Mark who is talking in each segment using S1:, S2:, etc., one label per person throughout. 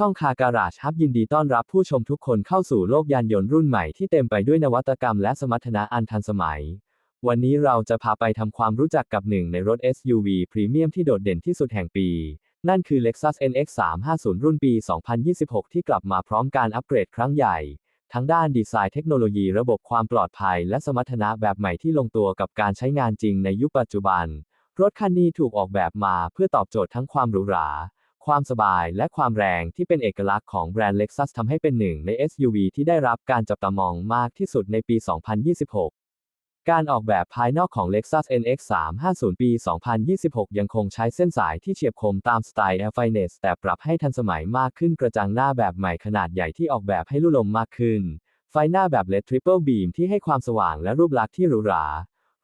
S1: ช่องคาการาชฮับยินดีต้อนรับผู้ชมทุกคนเข้าสู่โลกยานยนต์รุ่นใหม่ที่เต็มไปด้วยนวัตกรรมและสมรรถนะอันทันสมัย วันนี้เราจะพาไปทำความรู้จักกับหนึ่งในรถ SUV พรีเมียมที่โดดเด่นที่สุดแห่งปี นั่นคือ Lexus NX 350 รุ่นปี 2026 ที่กลับมาพร้อมการอัปเกรดครั้งใหญ่ ทั้งด้านดีไซน์เทคโนโลยีระบบความปลอดภัย และสมรรถนะแบบใหม่ที่ลงตัวกับการใช้งานจริงในยุคปัจจุบัน รถคันนี้ถูกออกแบบมาเพื่อตอบโจทย์ทั้งความหรูหรา ความสบายและความแรงที่เป็นเอกลักษณ์ของแบรนด์ Lexus ทำให้เป็นหนึ่งใน SUV ที่ได้รับการจับตามองมากที่สุดในปี 2026 การออกแบบภายนอกของ Lexus NX 350 ปี 2026 ยังคงใช้เส้นสายที่เฉียบคมตามสไตล์ Air Finesse แต่ปรับให้ทันสมัยมากขึ้นกระจังหน้าแบบใหม่ขนาดใหญ่ที่ออกแบบให้ลู่ลมมากขึ้น ไฟหน้าแบบ LED Triple Beam ที่ให้ความสว่างและรูปลักษณ์ที่หรูหรา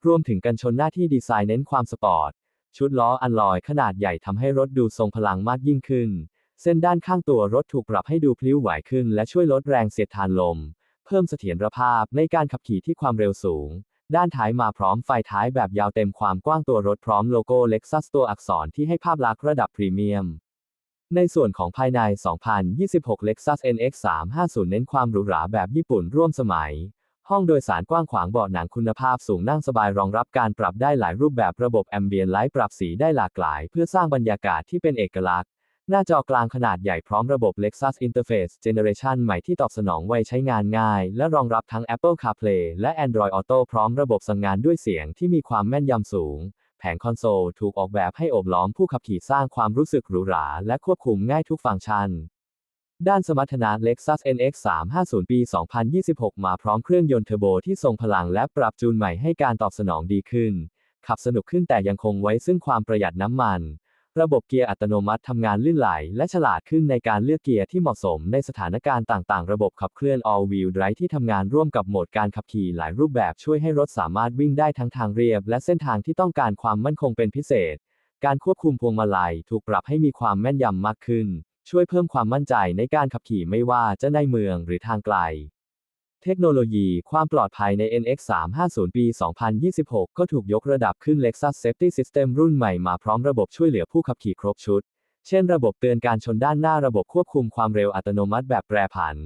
S1: รวมถึงกันชนหน้าที่ดีไซน์เน้นความสปอร์ต ชุดล้ออันลอยขนาดใหญ่ทำให้รถดูทรงพลังมากยิ่งขึ้น เส้นด้านข้างตัวรถถูกปรับให้ดูพลิ้วไหวขึ้น และช่วยลดแรงเสียดทานลม เพิ่มเสถียรภาพในการขับขี่ที่ความเร็วสูง ด้านท้ายมาพร้อมไฟท้ายแบบยาวเต็มความกว้างตัวรถพร้อมโลโก้ Lexus ตัวอักษรที่ให้ภาพลักษณ์ระดับพรีเมียมในส่วนของภายใน 2026 Lexus NX 350 เน้นความหรูหราแบบญี่ปุ่นร่วมสมัย ห้องโดยสารกว้างขวางเบาะหนังคุณภาพสูงนั่งสบายรองรับการปรับได้หลายรูปแบบระบบ Ambient Light ปรับสีได้หลากหลาย เพื่อสร้างบรรยากาศที่เป็นเอกลักษณ์ หน้าจอกลางขนาดใหญ่พร้อมระบบ Lexus Interface Generation ใหม่ที่ตอบสนองไวใช้งานง่าย และรองรับทั้ง Apple CarPlay และ Android Auto พร้อมระบบสั่งงานด้วยเสียงที่มีความแม่นยำสูง แผงคอนโซลถูกออกแบบให้โอบล้อมผู้ขับขี่สร้างความรู้สึกหรูหราและควบคุมง่ายทุกฟังก์ชัน ด้านสมรรถนะ Lexus NX 350 ปี 2026 มาพร้อมเครื่องยนต์เทอร์โบที่ทรงพลังและปรับจูนใหม่ให้การตอบสนองดีขึ้น ขับสนุกขึ้นแต่ยังคงไว้ซึ่งความประหยัดน้ำมัน ระบบเกียร์อัตโนมัติทำงานลื่นไหล และฉลาดขึ้นในการเลือกเกียร์ที่เหมาะสมในสถานการณ์ต่างๆ ระบบขับเคลื่อน All Wheel Drive ที่ทำงานร่วมกับโหมดการขับขี่หลายรูปแบบช่วยให้รถสามารถวิ่งได้ทั้งทางเรียบ และเส้นทางที่ต้องการความมั่นคงเป็นพิเศษ การควบคุมพวงมาลัย ถูกปรับให้มีความแม่นยำมากขึ้น ช่วยเพิ่มความมั่นใจในการขับขี่ไม่ว่าจะในเมืองหรือทางไกล เทคโนโลยีความปลอดภัยใน NX 350ปี 2026 ก็ถูกยกระดับขึ้น Lexus Safety System รุ่นใหม่มาพร้อมระบบช่วยเหลือผู้ขับขี่ครบชุด เช่นระบบเตือนการชนด้านหน้าระบบควบคุมความเร็วอัตโนมัติแบบแปรผัน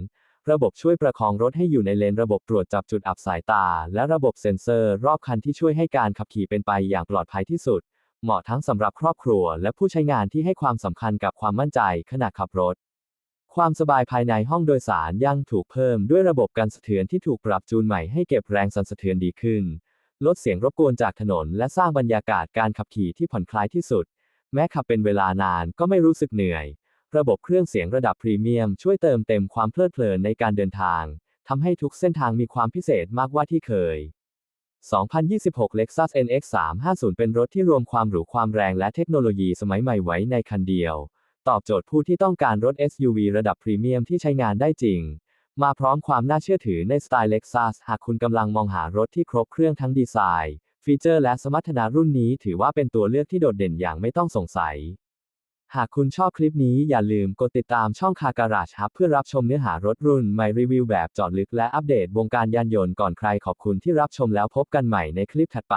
S1: ระบบช่วยประคองรถให้อยู่ในเลนระบบตรวจจับจุดอับสายตา และระบบเซ็นเซอร์ รอบคันที่ช่วยให้การขับขี่เป็นไปอย่างปลอดภัยที่สุด เหมาะทั้งสำหรับครอบครัว และผู้ใช้งานที่ให้ความสำคัญกับความมั่นใจขณะขับรถ ความสบายภายในห้องโดยสารยังถูกเพิ่มด้วยระบบการสะเทือนที่ถูกปรับจูนใหม่ให้เก็บแรงสั่นสะเทือนดีขึ้น ลดเสียงรบกวนจากถนน และสร้างบรรยากาศการขับขี่ที่ผ่อนคลายที่สุด แม้ขับเป็นเวลานานก็ไม่รู้สึกเหนื่อย ระบบเครื่องเสียงระดับพรีเมียม ช่วยเติมเต็มความเพลิดเพลินในการเดินทางทำให้ทุกเส้นทางมีความพิเศษมากกว่าที่เคย 2026 Lexus NX 350 เป็นรถที่รวมความหรูความแรงและเทคโนโลยีสมัยใหม่ไว้ในคันเดียว ตอบโจทย์ผู้ที่ต้องการรถ SUV ระดับพรีเมียมที่ใช้งานได้จริง มาพร้อมความน่าเชื่อถือในสไตล์ Lexus หากคุณกำลังมองหารถที่ครบเครื่องทั้งดีไซน์ ฟีเจอร์และสมรรถนะรุ่นนี้ถือว่าเป็นตัวเลือกที่โดดเด่นอย่างไม่ต้องสงสัย หากคุณชอบคลิปนี้อย่าลืมกดติดตามช่องคาการาชฮับเพื่อรับชมเนื้อหารถรุ่นใหม่รีวิวแบบเจอดลึกและอัปเดตวงการยานยนต์ก่อนใครขอบคุณที่รับชมแล้วพบกันใหม่ในคลิปถัดไป